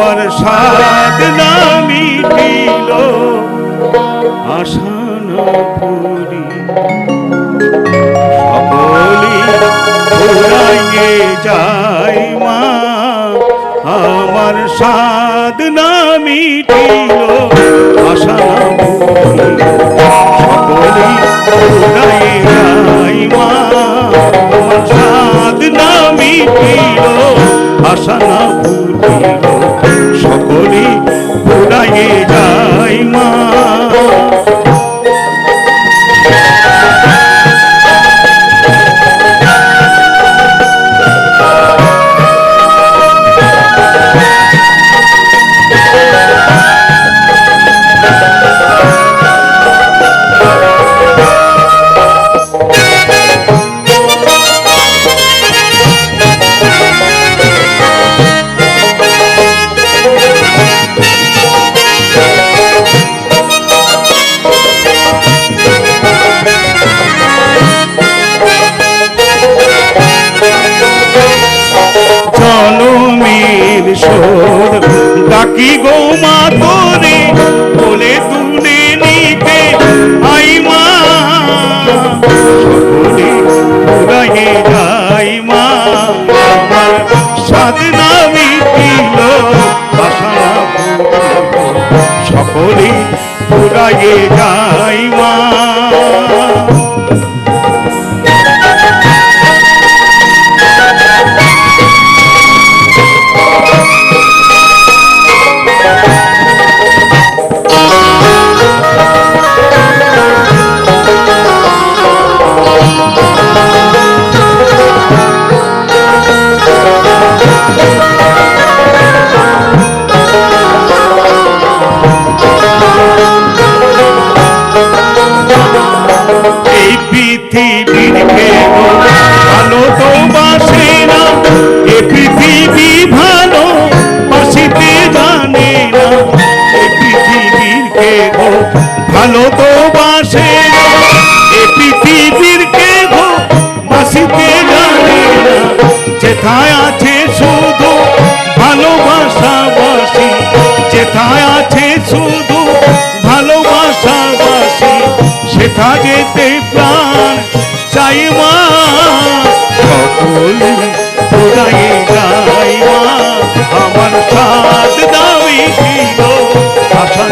আমার সাদ না মিটিল আশা পুরি সকলি ফুরাইয়ে যায় মা, আমার সাদ না মিটিল আশা পুরি সকলি ফুরাইয়ে যায় মা, আমার সাদ না মিটিল আশা সকলে পুরাইয়ে যাই মা। পৃথিবীর কেউ ভালো তো বাসে না, এ পৃথিবী ভালো, বাসিতে জানে না, এ পৃথিবীর কেউ ভালো তো বাসে না, এ পৃথিবীর কেউ বাসিতে জানে না। যেথায় আছে শুধু ভালোবাসা বাসি, যেথায় আছে শুধু চাই মা সকলে মা আমার সাদ দাবি ছিল আশা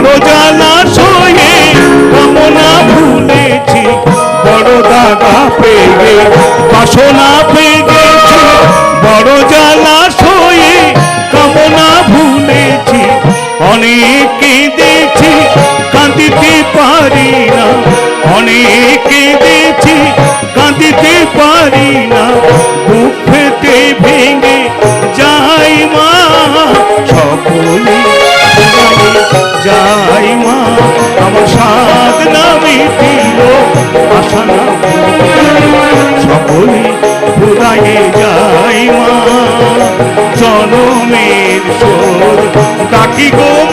বড় জ্বালা সয়ে কামনা ভুলেছি বড় দাগা পেয়ে, বাসনা বেজেছি বড় জ্বালা সয়ে কামনা ভুলেছি অনেক কেঁদেছি কাঁদিতে পারি না অনেক কেঁদেছি কাঁদিতে পারি না। সাদ না মিটিল আশা না সকলে ফুরাইয়ে যাই জনমের সোর ডাকি গো